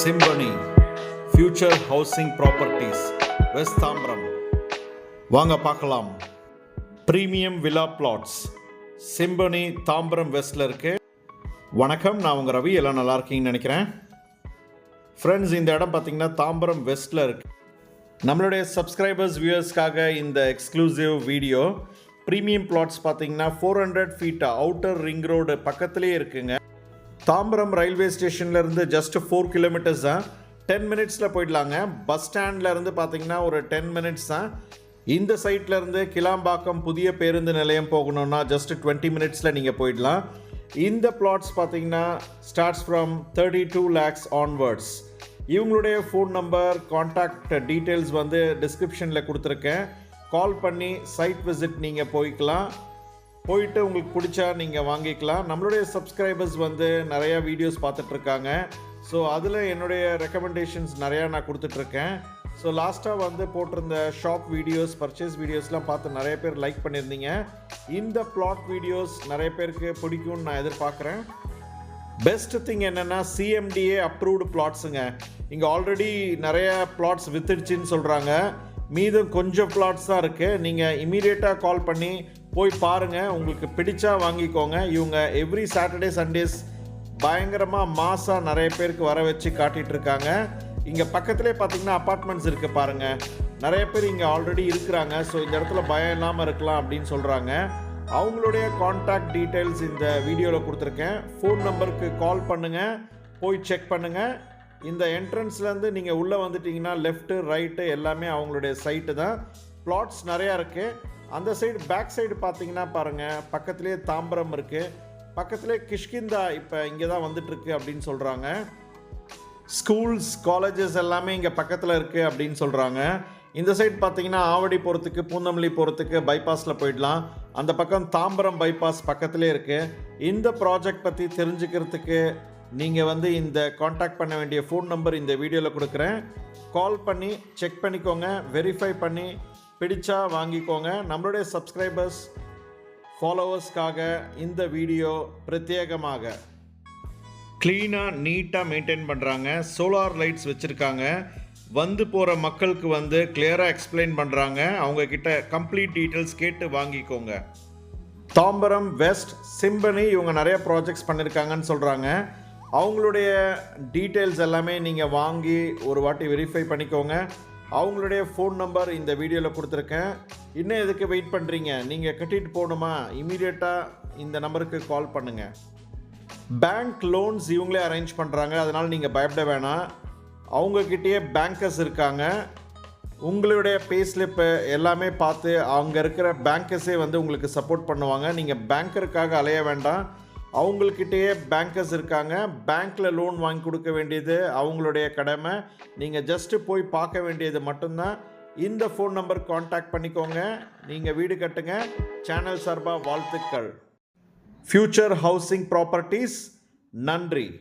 Symphony future housing properties west Tambaram வாங்க பார்க்கலாம். Premium விலா பிளாட்ஸ் சிம்பனி தாம்பரம் வெஸ்டில் இருக்கு. வணக்கம் நான் உங்கள் ரவி. எல்லாம் நல்லா இருக்கீங்கன்னு நினைக்கிறேன். ஃப்ரெண்ட்ஸ் இந்த இடம் பார்த்தீங்கன்னா தாம்பரம் வெஸ்ட்டில் இருக்கு. நம்மளுடைய சப்ஸ்கிரைபர்ஸ் வியூவர்ஸ்க்காக இந்த எக்ஸ்க்ளூசிவ் வீடியோ ப்ரீமியம் பிளாட்ஸ் பார்த்தீங்கன்னா four hundred feet outer ring road பக்கத்துலேயே இருக்குங்க. தாம்பரம் ரயில்வே ஸ்டேஷன்லேருந்து ஜஸ்ட் ஃபோர் கிலோமீட்டர்ஸ் தான். டென் மினிட்ஸில் போயிடலாங்க. பஸ் ஸ்டாண்ட்லேருந்து பார்த்தீங்கன்னா ஒரு டென் மினிட்ஸ் தான். இந்த சைட்லேருந்து கிளாம்பாக்கம் புதிய பேருந்து நிலையம் போகணும்னா ஜஸ்ட் டுவெண்ட்டி மினிட்ஸில் நீங்கள் போயிடலாம். இந்த பிளாட்ஸ் பார்த்தீங்கன்னா starts from thirty two lakhs onwards இவங்களுடைய ஃபோன் நம்பர் காண்டாக்ட் டீட்டெயில்ஸ் வந்து டிஸ்கிரிப்ஷனில் கொடுத்துருக்கேன். கால் பண்ணி சைட் விசிட் நீங்கள் போய்க்கலாம். போயிட்டு உங்களுக்கு பிடிச்சா நீங்கள் வாங்கிக்கலாம். நம்மளுடைய சப்ஸ்கிரைபர்ஸ் வந்து நிறையா வீடியோஸ் பார்த்துட்ருக்காங்க. ஸோ அதில் என்னுடைய ரெக்கமெண்டேஷன்ஸ் நிறையா நான் கொடுத்துட்ருக்கேன். ஸோ லாஸ்ட்டாக வந்து போட்டிருந்த ஷாப் வீடியோஸ் பர்ச்சேஸ் வீடியோஸ்லாம் பார்த்து நிறைய பேர் லைக் பண்ணியிருந்தீங்க. இந்த பிளாட் வீடியோஸ் நிறைய பேருக்கு பிடிக்கும்னு நான் எதிர்பார்க்குறேன். பெஸ்ட் திங் என்னென்னா சிஎம்டிஏ அப்ரூவ்டு பிளாட்ஸுங்க இங்கே ஆல்ரெடி நிறைய பிளாட்ஸ் வித்துடுச்சின்னு சொல்கிறாங்க மீதும் கொஞ்சம் பிளாட்ஸ் தான் இருக்குது நீங்கள் இமீடியட்டாக கால் பண்ணி போய் பாருங்கள் உங்களுக்கு பிடிச்சா வாங்கிக்கோங்க. இவங்க எவ்ரி சாட்டர்டே சண்டேஸ் பயங்கரமாக மாசாக நிறைய பேருக்கு வர வச்சு காட்டிகிட்டு இருக்காங்க. இங்கே பக்கத்துலேயே பார்த்தீங்கன்னா அப்பார்ட்மெண்ட்ஸ் இருக்குது பாருங்கள் நிறைய பேர் இங்கே ஆல்ரெடி இருக்கிறாங்க. ஸோ இந்த இடத்துல பயம் இல்லாமல் இருக்கலாம் அப்படின்னு சொல்கிறாங்க அவங்களுடைய காண்டாக்ட் டீட்டெயில்ஸ் இந்த வீடியோவில் கொடுத்துருக்கேன். ஃபோன் நம்பருக்கு கால் பண்ணுங்கள் போய் செக் பண்ணுங்கள் இந்த என்ட்ரன்ஸ்லேருந்து நீங்கள் உள்ளே வந்துட்டிங்கன்னா லெஃப்ட்டு ரைட்டு எல்லாமே அவங்களுடைய சைட்டு தான். பிளாட்ஸ் நிறையா இருக்குது அந்த சைடு பேக் சைடு பார்த்தீங்கன்னா பாருங்கள் பக்கத்துலேயே தாம்பரம் இருக்குது பக்கத்துலேயே கிஷ்கிந்தா இப்போ இங்கே தான் வந்துட்டுருக்கு அப்படின்னு சொல்கிறாங்க ஸ்கூல்ஸ் காலேஜஸ் எல்லாமே இங்கே பக்கத்தில் இருக்குது அப்படின்னு சொல்கிறாங்க இந்த சைடு பார்த்தீங்கன்னா ஆவடி போகிறதுக்கு பூந்தமல்லி போகிறதுக்கு பைபாஸில் போயிடலாம். அந்த பக்கம் தாம்பரம் பைபாஸ் பக்கத்துலேயே இருக்குது இந்த ப்ராஜெக்ட் பற்றி தெரிஞ்சுக்கிறதுக்கு நீங்கள் வந்து இந்த காண்டாக்ட் பண்ண வேண்டிய ஃபோன் நம்பர் இந்த வீடியோவில் கொடுக்குறேன். கால் பண்ணி செக் பண்ணிக்கோங்க வெரிஃபை பண்ணி பிடிச்சா வாங்கிக்கோங்க. நம்மளுடைய சப்ஸ்கிரைபர்ஸ் ஃபாலோவர்ஸ்க்காக இந்த வீடியோ பிரத்யேகமாக க்ளீனாக நீட்டாக மெயின்டைன் பண்ணுறாங்க சோலார் லைட்ஸ் வச்சுருக்காங்க. வந்து போகிற மக்களுக்கு வந்து கிளியராக எக்ஸ்பிளைன் பண்ணுறாங்க அவங்கக்கிட்ட கம்ப்ளீட் டீட்டெயில்ஸ் கேட்டு வாங்கிக்கோங்க. தாம்பரம் வெஸ்ட் சிம்பனி இவங்க நிறைய ப்ராஜெக்ட்ஸ் பண்ணியிருக்காங்கன்னு சொல்கிறாங்க அவங்களுடைய டீட்டெயில்ஸ் எல்லாமே நீங்கள் வாங்கி ஒரு வாட்டி வெரிஃபை பண்ணிக்கோங்க. அவங்களுடைய ஃபோன் நம்பர் இந்த வீடியோவில் கொடுத்துருக்கேன். இன்னும் எதுக்கு வெயிட் பண்ணுறீங்க நீங்கள் கட்டிட்டு போகணுமா? இமீடியட்டாக இந்த நம்பருக்கு கால் பண்ணுங்கள் பேங்க் லோன்ஸ் இவங்களே அரேஞ்ச் பண்ணுறாங்க அதனால் நீங்கள் பயப்பட வேணாம். அவங்கக்கிட்டேயே பேங்கர்ஸ் இருக்காங்க. உங்களுடைய பேஸ்லிப்பு எல்லாமே பார்த்து அங்கே இருக்கிற பேங்கர்ஸே வந்து உங்களுக்கு சப்போர்ட் பண்ணுவாங்க. நீங்கள் பேங்கருக்காக அலைய வேண்டாம். அவங்கக்கிட்டேயே பேங்கர்ஸ் இருக்காங்க. பேங்க்கில் லோன் வாங்கி கொடுக்க வேண்டியது அவங்களுடைய கடமை. நீங்கள் ஜஸ்ட்டு போய் பார்க்க வேண்டியது மட்டும்தான். இந்த ஃபோன் நம்பர் காண்டாக்ட் பண்ணிக்கோங்க. நீங்கள் வீடு கட்டுங்க. சேனல் சார்பாக வாழ்த்துக்கள். ஃபியூச்சர் ஹவுசிங் ப்ராப்பர்ட்டிஸ் நன்றி.